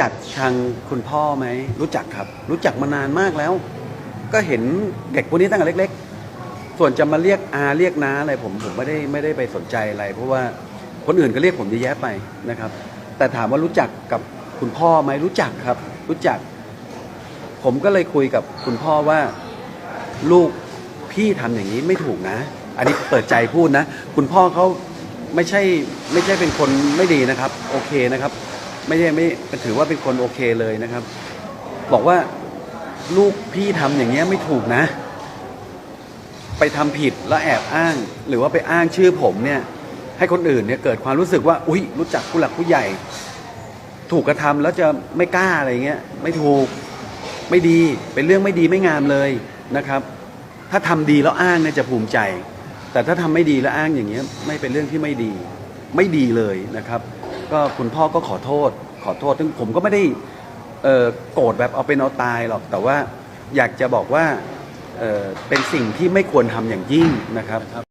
จักทางคุณพ่อไหม รู้จักครับ รู้จักมานานมากแล้ว ก็เห็นเด็กพวกนี้ตั้งแต่เล็ก ๆ ส่วนจะมาเรียกอาเรียกน้าอะไรผมผมไม่ได้ไม่ได้ไปสนใจอะไร เพราะว่าคนอื่นก็เรียกผมเยอะแยะไปนะครับ แต่ถามว่ารู้จักกับคุณพ่อไหมรู้จักครับ รู้จัก ผมก็เลยคุยกับคุณพ่อว่าลูกพี่ทำอย่างนี้ไม่ถูกนะ อันนี้เปิดใจพูดนะ คุณพ่อเขาไม่ใช่ไม่ใช่เป็นคนไม่ดีนะครับ โอเคนะครับ ไม่ใช่ไม่ถือว่าเป็นคนโอเคเลยนะครับ บอกว่าลูกพี่ทำอย่างเงี้ยไม่ถูกนะ ไปทำผิดแล้วแอบอ้าง หรือว่าไปอ้างชื่อผมเนี่ยให้คนอื่นเนี่ยเกิดความรู้สึกว่า อุ้ยรู้จักผู้หลักผู้ใหญ่ ถูกกระทำแล้วจะไม่กล้าอะไรเงี้ยไม่ถูกไม่ดีเป็นเรื่องไม่ดีไม่งามเลยนะครับ ถ้าทำดีแล้วอ้างเนี่ยจะภูมิใจ แต่ถ้าทำไม่ดีแล้วอ้างอย่างเงี้ยไม่เป็นเรื่องที่ไม่ดี ไม่ดีเลยนะครับ ก็คุณพ่อก็ขอโทษ ขอโทษซึ่งผมก็ไม่ได้เอ่อโกรธแบบเอาเป็นเอาตายหรอก แต่ว่าอยากจะบอกว่าเอ่อเป็นสิ่งที่ไม่ควรทำอย่างยิ่งนะครับ